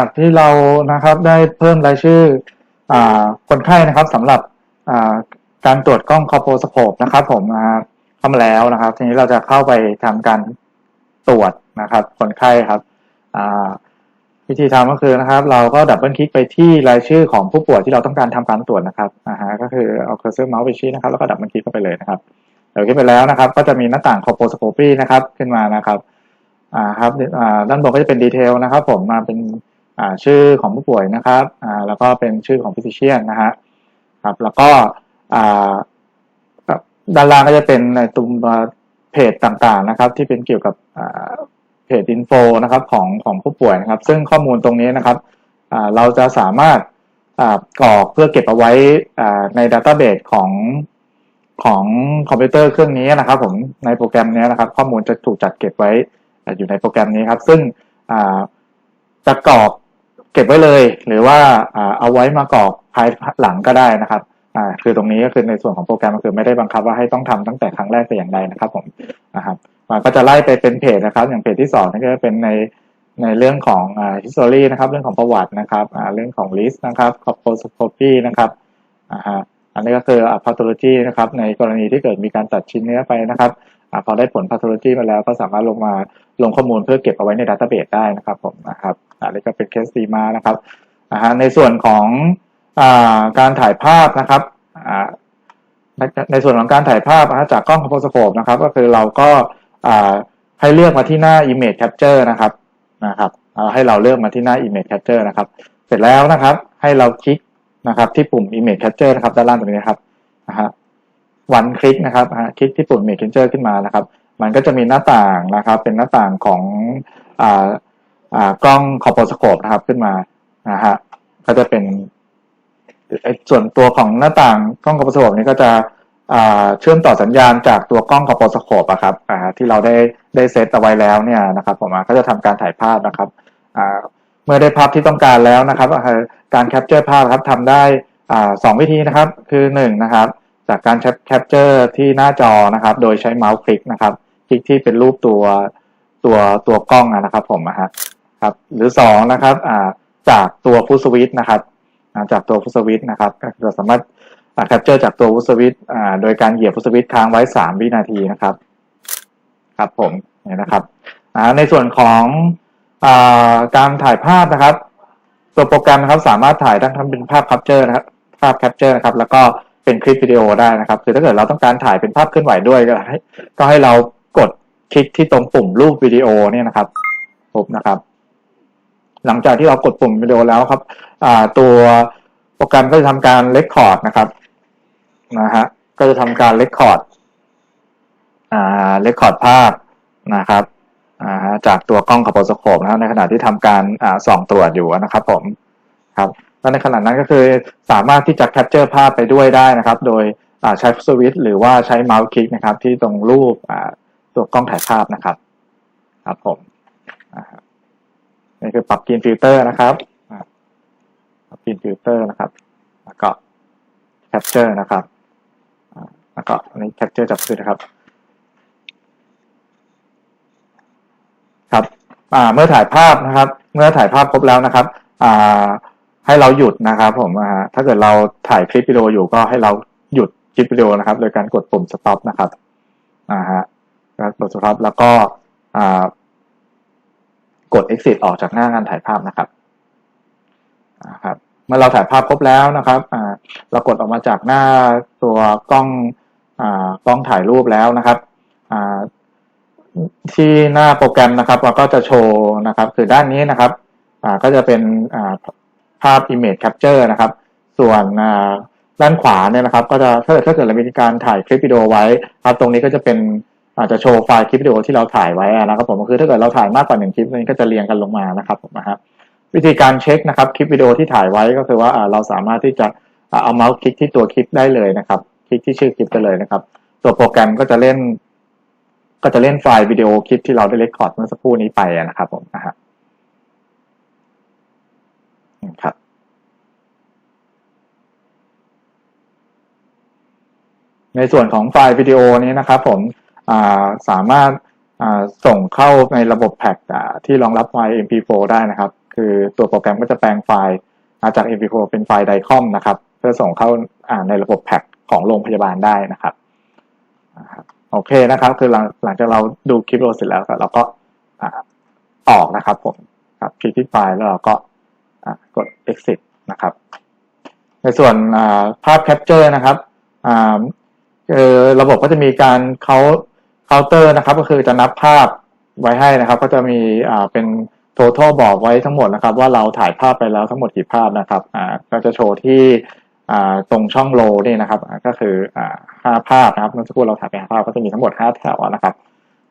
ากที่เรานะครับได้เพิ่มรายชื่ออคนไข้นะครับสำหรับการตรวจกล้องคอโปสโคปนะครับ ผมเข้ามาแล้วนะครับ ทีนี้เราจะเข้าไปทำการตรวจนะครับ คนไข้ครับวิธีทำก็คือนะครับ เราก็ดับเบิลคลิกไปที่รายชื่อของผู้ป่วยที่เราต้องการทำการตรวจนะครับอ่าฮะก็คือเอาเคอร์เซอร์เมาส์ไปชี้นะครับ แล้วก็ดับเบิลคลิกเข้าไปเลยนะครับเดี๋ยวคลิกไปแล้วนะครับ ก็จะมีหน้าต่างคอโปสโคปีนะครับขึ้นมานะครับอ่าครับอ่าด้านบนก็จะเป็นดีเทลนะครับ ผมมาเป็น ชื่อของผู้ป่วยนะครับแล้วก็เป็นชื่อของฟิสิเชียนนะฮะครับแล้วก็ด้านล่างก็จะเป็นในตุ่มเพจต่างๆนะครับ ที่เป็นเกี่ยวกับเพจอินโฟนะครับของของผู้ป่วยนะครับ ซึ่งข้อมูลตรงนี้นะครับเราจะสามารถกรอกเพื่อเก็บเอาไว้ในดัตต้าเบสของของคอมพิวเตอร์เครื่องนี้นะครับ ผมในโปรแกรมนี้นะครับ ข้อมูลจะถูกจัดเก็บไว้อยู่ในโปรแกรมนี้ครับ ซึ่งจะกรอก เก็บไว้เลย หรือว่าเอาไว้มากรอกภายหลังก็ได้นะครับคือตรงนี้ก็คือในส่วนของโปรแกรมก็คือไม่ได้บังคับว่าให้ต้องทำตั้งแต่ครั้งแรกแต่อย่างใดนะครับผมนะครับมันก็จะไล่ไปเป็นเพจนะครับ อย่างเพจที่สองนี่ก็เป็นในในเรื่องของ history นะครับ เรื่องของประวัตินะครับเรื่องของ list นะครับ colposcopy นะครับอันนี้ก็คือ pathology นะครับ ในกรณีที่เกิดมีการตัดชิ้นเนื้อไปนะครับอพอได้ผล pathology มาแล้วก็สามารถลงมาลงข้อมูลเพื่อเก็บเอาไว้ในดัตต้าเบสได้นะครับผมนะครับ อันนี้ก็เป็นเคสดีมานะครับอ่าในส่วนของอ่าการถ่ายภาพนะครับอ่าในส่วนของการถ่ายภาพจากกล้องคอมโพสโคปนะครับ ก็คือเราก็อ่าให้เลือกมาที่หน้า image capture นะครับนะครับให้เราเลือกมาที่หน้า image capture นะครับ เสร็จแล้วนะครับ ให้เราคลิกนะครับ ที่ปุ่ม image capture นะครับด้านล่างตรงนี้ครับนะฮะวันคลิกนะครับคลิกที่ปุ่ม Make Changer ขึ้นมานะครับ มันก็จะมีหน้าต่างนะครับ เป็นหน้าต่างของอ่าอ่า กล้องคอโปสโคปนะครับขึ้นมานะฮะก็จะเป็นส่วนตัวของหน้าต่างกล้องคอโปสโคปนี้ก็จะเชื่อมต่อสัญญาณจากตัวกล้องคอโปสโคปอะครับที่เราได้ได้เซตเอาไว้แล้วเนี่ยนะครับผมก็จะทำการถ่ายภาพนะครับเมื่อได้ภาพที่ต้องการแล้วนะครับ การแคปเจอร์ภาพครับทำได้สองวิธีนะครับ คือหนึ่งนะครับ จากการแคปเจอร์ที่หน้าจอนะครับ โดยใช้เมาส์คลิกนะครับ คลิกที่เป็นรูปตัวตัวตัวกล้องนะครับผมนะฮะ ครับหรือสองนะครับจากตัวฟุตสวิตนะครับจากตัวฟุตสวิตนะครับเราสามารถแคปเจอร์จากตัวฟุตสวิตโดยการเหยียบฟุตสวิตค้างไว้สามวินาทีนะครับครับผมนี่นะครับในส่วนของอการถ่ายภาพนะครับ ตัวโปรแกรมนะครับสามารถถ่ายทั้งทำเป็นภาพแคปเจอร์นะครับภาพแคปเจอร์นะครับ แล้วก็เป็นคลิปวิดีโอได้นะครับ คือถ้าเกิดเราต้องการถ่ายเป็นภาพเคลื่อนไหวด้วยก็ให้ก็ให้เรากดคลิกที่ตรงปุ่มรูปวิดีโอเนี่ยนะครับปุ๊บนะครับ หลังจากที่เรากดปุ่มวิดีโอแล้วครับตัวโปรแกรมก็จะทำการเลคคอร์ดนะครับนะฮะก็จะทำการเลคคอร์ดเลคคอร์ดภาพนะครับจากตัวกล้องขับโปรสโคปนะครับในขณะที่ทำการส่องตรวจอยู่นะครับผมครับแล้วในขณะนั้นก็คือสามารถที่จะแคปเจอร์ภาพไปด้วยได้นะครับ โดยใช้สวิตช์หรือว่าใช้เมาส์คลิกนะครับ ที่ตรงรูปตัวกล้องถ่ายภาพนะครับ ครับผม นี่คือปรับกินฟิลเตอร์นะครับปรับกินฟิลเตอร์นะครับ แล้วก็แคปเจอร์นะครับแล้วก็อันนี้แคปเจอร์จับคือนะครับ ครับเมื่อถ่ายภาพนะครับ เมื่อถ่ายภาพครบแล้วนะครับให้เราหยุดนะครับผมถ้าเกิดเราถ่ายคลิปวิดีโออยู่ก็ให้เราหยุดคลิปวิดีโอนะครับ โดยการกดปุ่ม stop นะครับอ่าฮะกด stop แล้วก็อ่า กด exit ออกจากหน้างานถ่ายภาพนะครับนะครับ เมื่อเราถ่ายภาพครบแล้วนะครับเรากดออกมาจากหน้าตัวกล้องอกล้องถ่ายรูปแล้วนะครับที่หน้าโปรแกรมนะครับ เราก็จะโชว์นะครับ คือด้านนี้นะครับก็จะเป็นภาพ image capture นะครับ ส่วนด้านขวาเนี่ยนะครับ ก็จะถ้าเกิดถ้าเกิดเรามีการถ่ายคลิปวิดีโอไว้ครับ ตรงนี้ก็จะเป็น อาจจะโชว์ไฟล์คลิปวิดีโอที่เราถ่ายไว้นะครับผมก็คือถ้าเกิดเราถ่ายมากกว่าหนึ่งคลิปนี้ก็จะเรียงกันลงมานะครับผมนะครับวิธีการเช็คนะครับคลิปวิดีโอที่ถ่ายไว้ก็คือว่าเราสามารถที่จะเอาเมาส์คลิกที่ตัวคลิปได้เลยนะครับคลิกที่ชื่อคลิปได้เลยนะครับตัวโปรแกรมก็จะเล่น ก็จะเล่นไฟล์วิดีโอคลิปที่เราได้เรคคอร์ดเมื่อสักครู่นี้ไปนะครับผมนะฮะครับในส่วนของไฟล์วิดีโอนี้นะครับผม สามารถส่งเข้าในระบบแพ็กที่รองรับไฟล์ MP4 ได้นะครับ คือตัวโปรแกรมก็จะแปลงไฟล์จาก MP4 เป็นไฟล์ DICOM นะครับ เพื่อส่งเข้าในระบบแพ็คของโรงพยาบาลได้นะครับโอเคนะครับ คือหลังหลังจากเราดูคลิปโรเสร็จแล้วเราก็ออกนะครับผมครับคลิกที่ไฟล์แล้วเราก็กด exit นะครับ ในส่วนภาพ capture นะครับคือระบบก็จะมีการเขา เคาน์เตอร์นะครับ ก็คือจะนับภาพไว้ให้นะครับ ก็จะมีอ่าเป็น total บอกไว้ทั้งหมดนะครับ ว่าเราถ่ายภาพไปแล้วทั้งหมดกี่ภาพนะครับอ่าก็จะโชว์ที่อ่าตรงช่องโลนี่นะครับอ่าก็คืออ่าห้าภาพนะครับเมื่อสักครู่เราถ่ายไปห้าภาพก็จะมีทั้งหมดห้าแถวนะครับ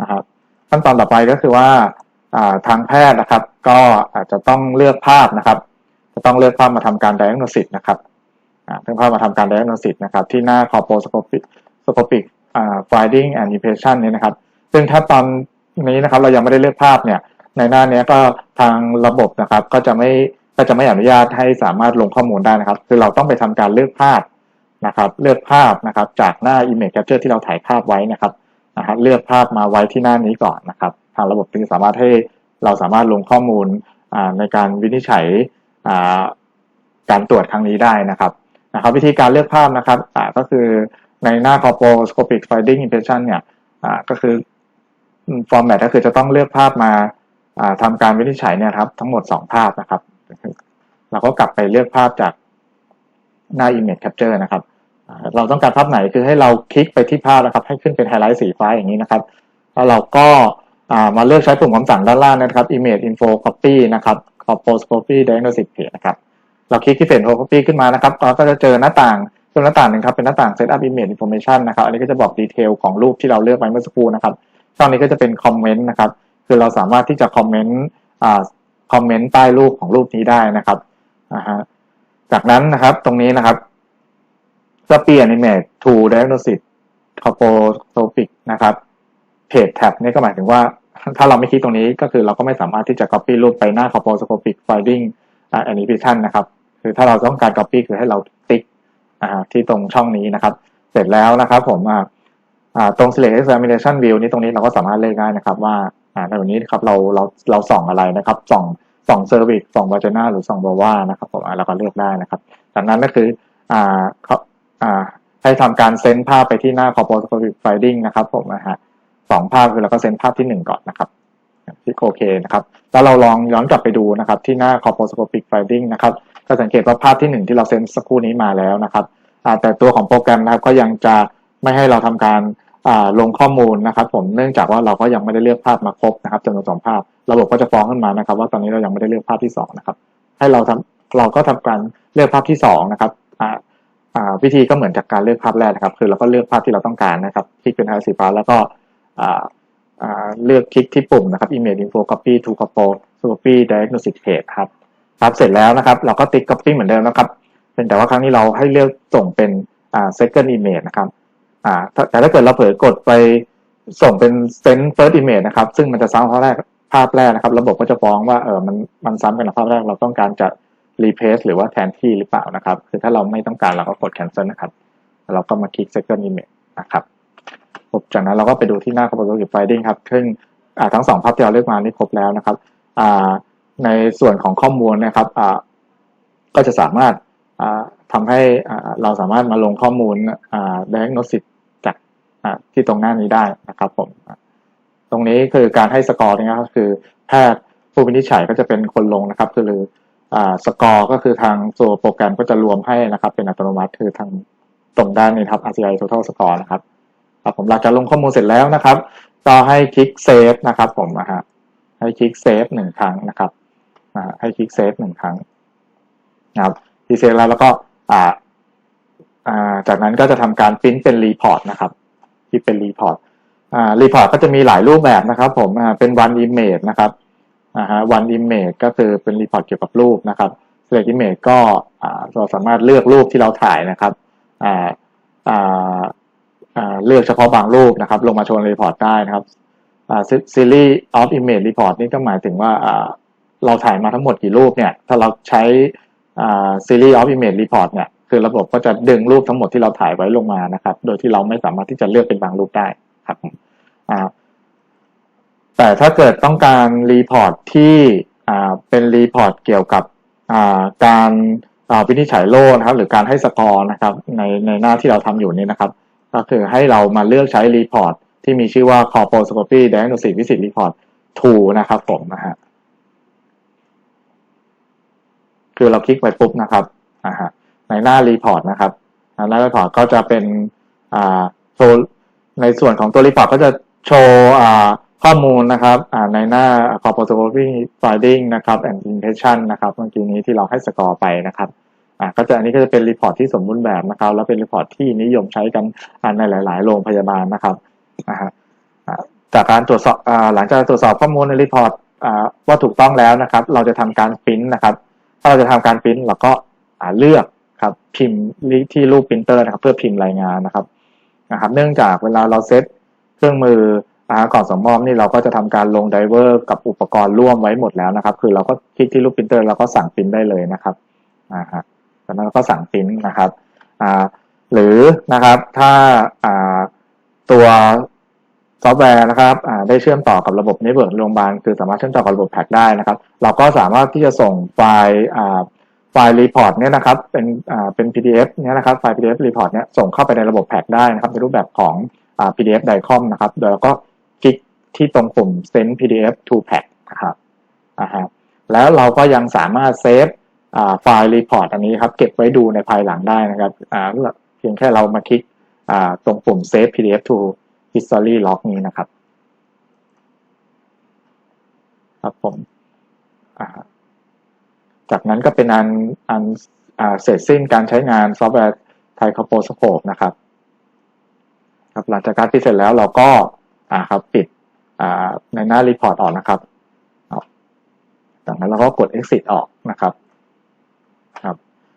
นะครับขั้นตอนต่อไปก็คือว่าอ่าทางแพทย์นะครับ ก็อาจจะต้องเลือกภาพนะครับ จะต้องเลือกภาพมาทำการ diagnosis นะครับอ่าเลือกภาพมาทำการ diagnosis นะครับ ที่หน้า corposcopic finding and impression เนี่ยนะครับ ซึ่งถ้าตอนนี้นะครับเรายังไม่ได้เลือกภาพเนี่ย ในหน้านี้ก็ทางระบบนะครับก็จะไม่ก็จะไม่อนุญาตให้สามารถลงข้อมูลได้นะครับ คือเราต้องไปทำการเลือกภาพนะครับ เลือกภาพนะครับ จากหน้า image capture ที่เราถ่ายภาพไว้นะครับนะฮะเลือกภาพมาไว้ที่หน้านี้ก่อนนะครับ ทางระบบจึงสามารถให้เราสามารถลงข้อมูลอ่าในการวินิจฉัยอ่าการตรวจครั้งนี้ได้นะครับนะครับ วิธีการเลือกภาพนะครับอ่าก็คือ ในหน้า corposcopic finding impression เนี่ยอ่าก็คือฟอร์แมตก็คือจะต้องเลือกภาพมาทำการวินิจฉัยเนี่ยครับทั้งหมด 2 ภาพนะครับเราก็กลับไปเลือกภาพจากหน้า Image Capture นะครับเราต้องการภาพไหนคือให้เราคลิกไปที่ภาพนะครับ ให้ขึ้นเป็นไฮไลท์สีฟ้าอย่างนี้นะครับแล้วเราก็มาเลือกใช้ปุ่มคำสั่งด้านล่างนะครับ Image Info Copy นะครับ Compose Copy Diagnostic Page นะครับเราคลิกที่เป็น Copy ขึ้นมานะครับเราก็จะเจอหน้าต่าง ตัวหน้าต่างหนึ่งครับเป็นหน้าต่าง Setup Image Information นะครับ อันนี้ก็จะบอกดีเทลของรูปที่เราเลือกไว้เมื่อสักครู่นะครับช่องนี้ก็จะเป็นคอมเมนต์นะครับ คือเราสามารถที่จะคอมเมนต์อ่าคอมเมนต์ใต้รูปของรูปนี้ได้นะครับนะฮะจากนั้นนะครับตรงนี้นะครับจะเปลี่ยน image to diagnosis corpotopic นะครับ page tab นี่ก็หมายถึงว่าถ้าเราไม่คลิกตรงนี้ก็คือเราก็ไม่สามารถที่จะ copy รูปไปหน้า corposcopic finding animation นะครับ คือถ้าเราต้องการ copy คือให้เรา ที่ตรงช่องนี้นะครับ เสร็จแล้วนะครับผมตรง select examination view นี้ตรงนี้เราก็สามารถเลือกได้นะครับ ว่าในวันนี้ครับเราเราเราส่องอะไรนะครับส่องส่องเซอร์วิสส่องวาจนาหรือส่องบว่านะครับผมเราก็เลือกได้นะครับ จากนั้นก็คืออ่าเขาอ่าให้ทำการเซนภาพไปที่หน้า corposcopic finding นะครับผมนะฮะสองภาพคือเราก็เซนภาพที่หนึ่งก่อนนะครับที่โอเคนะครับ แล้วเราลองย้อนกลับไปดูนะครับที่หน้า corposcopic finding นะครับ ก็สังเกตว่าภาพที่หนึ่งที่เราเซนสักครู่นี้มาแล้วนะครับแต่ตัวของโปรแกรมนะครับก็ยังจะไม่ให้เราทำการลงข้อมูลนะครับ ผมเนื่องจากว่าเราก็ยังไม่ได้เลือกภาพมาครบนะครับจำนวนสองภาพ ระบบก็จะฟ้องขึ้นมานะครับ ว่าตอนนี้เรายังไม่ได้เลือกภาพที่สองนะครับให้เราทำเราก็ทำการเลือกภาพที่สองนะครับวิธีก็เหมือนจากการเลือกภาพแรกนะครับ คือเราก็เลือกภาพที่เราต้องการนะครับคลิกเป็นไฮสีฟ้าแล้วก็เลือกคลิกที่ปุ่มนะครับ image info copy to copy copy diagnostic page ครับ ครับเสร็จแล้วนะครับ เราก็ติ๊ก copy เหมือนเดิมนะครับเป็นแต่ว่าครั้งนี้เราให้เลือกส่งเป็นอ่า second image นะครับอ่าแต่ถ้าเกิดเราเผลอกดไปส่งเป็น send first image นะครับ ซึ่งมันจะซ้ำภาพแรกภาพแรกนะครับ ระบบก็จะฟ้องว่าเออมันมันซ้ำกันกับภาพแรกเราต้องการจะ replace หรือว่าแทนที่หรือเปล่านะครับ คือถ้าเราไม่ต้องการเราก็กด cancel นะครับเราก็มาคลิก second image นะครับจากนั้นเราก็ไปดูที่หน้า Corporate Finding ครับซึ่งทั้งสองภาพที่เราเลือกมานี่ครบแล้วนะครับ ในส่วนของข้อมูลนะครับก็จะสามารถทำให้เราสามารถมาลงข้อมูล diagnosis จากที่ตรงหน้านี้ได้นะครับผมตรงนี้คือการให้สกอร์นะครับคือแพทย์ผู้วินิจฉัยก็จะเป็นคนลงนะครับ คือสกอร์ก็คือทางตัวโปรแกรมก็จะรวมให้นะครับ เป็นอัตโนมัติคือทางตรงด้านนี้ครับ RCI total score นะครับผมหลังจากลงข้อมูลเสร็จแล้วนะครับ ก็ให้คลิกเซฟนะครับ ผมนะฮะให้คลิกเซฟหนึ่งครั้งนะครับ ให้คลิกเซฟหนึ่งครั้งนะครับที่เซฟแล้วแล้วก็อ่าอ่าจากนั้นก็จะทำการพิมพ์เป็นรีพอร์ตนะครับ ที่เป็นรีพอร์ตอ่ารีพอร์ตก็จะมีหลายรูปแบบนะครับผมอ่าเป็นวันอิมเมจนะครับอ่าฮะวันอิมเมจก็คือเป็นรีพอร์ตเกี่ยวกับรูปนะครับเซเลกอิมเมจก็อ่าเราสามารถเลือกรูปที่เราถ่ายนะครับอ่าอ่าเลือกเฉพาะบางรูปนะครับ ลงมาโชว์รีพอร์ตได้นะครับซีรีส์ออฟอิมเมจรีพอร์ตนี่ก็หมายถึงว่า เราถ่ายมาทั้งหมดกี่รูปเนี่ย ถ้าเราใช้ซีรีส์ออฟอิมเมจรีพอร์ตเนี่ย คือระบบก็จะดึงรูปทั้งหมดที่เราถ่ายไว้ลงมานะครับ โดยที่เราไม่สามารถที่จะเลือกเป็นบางรูปได้ครับแต่ถ้าเกิดต้องการรีพอร์ตที่เป็นรีพอร์ตเกี่ยวกับการวินิจฉัยโรคนะครับ หรือการให้สกอร์นะครับ ในในหน้าที่เราทำอยู่นี้นะครับ ก็คือให้เรามาเลือกใช้รีพอร์ตที่มีชื่อว่า Colposcopy Diagnostic Visit Report 2 นะครับผมนะฮะ คือเราคลิกไปปุ๊บนะครับอ่าฮะในหน้ารีพอร์ตนะครับหน้ารีพอร์ตก็จะเป็นอ่าโชว์ในส่วนของตัวรีพอร์ตก็จะโชว์อ่าข้อมูลนะครับอ่าในหน้า Colposcopy Finding นะครับ and Impression นะครับเมื่อกี้นี้ที่เราให้สกอร์ไปนะครับอ่าก็จะอันนี้ก็จะเป็นรีพอร์ตที่สมบูรณ์แบบนะครับ แล้วเป็นรีพอร์ตที่นิยมใช้กันอ่าในหลาย ๆ โรงพยาบาลนะครับอ่าจากการตรวจสอบอ่าหลังจากตรวจสอบข้อมูลในรีพอร์ตอ่าว่าถูกต้องแล้วนะครับ เราจะทำการปริ้นนะครับ ถ้าเราจะทำการปริ้นเราก็เลือกครับพิมพ์ที่รูปปรินเตอร์นะครับเพื่อพิมพ์รายงานนะครับนะครับ เนื่องจากเวลาเราเซตเครื่องมืออาก่อนส่งมอบนี่เราก็จะทำการลงไดเวอร์กับอุปกรณ์ร่วมไว้หมดแล้วนะครับ คือเราก็คลิกที่รูปปรินเตอร์เราก็สั่งปริ้นได้เลยนะครับอ่าฮะจากนั้นเราก็สั่งปริ้นนะครับอ่าหรือนะครับถ้าอ่าตัว ซอฟต์แวร์นะครับได้เชื่อมต่อกับระบบเน็ตเวิร์กโรงพยาบาลคือสามารถเชื่อมต่อกับระบบแพ็กได้นะครับ เราก็สามารถที่จะส่งไฟล์ไฟล์รีพอร์ตเนี่ยนะครับเป็นเป็น PDF เนี่ยนะครับไฟล์ PDF รีพอร์ตเนี่ยส่งเข้าไปในระบบแพ็กได้นะครับในรูปแบบของอ PDF DICOM นะครับโดยเราก็คลิกที่ตรงปุ่ม send PDF to pack นะครับอ่าฮะแล้วเราก็ยังสามารถเซฟไฟล์รีพอร์ตอันนี้ครับเก็บไว้ดูในภายหลังได้นะครับเพียงแค่เรามาคลิกตรงปุ่ม save PDF to history log นี้นะครับ ครับผมจากนั้นก็เป็นอันอันอเสร็จสิ้นการใช้งานซอฟต์แวร์ไทยคอโปสโคปนะครับครับหลังจากการปิดเสร็จแล้วเราก็อ่าครับปิดอ่าในหน้ารีพอร์ตออกนะครับจากนั้นเราก็กด exit ออกนะครับ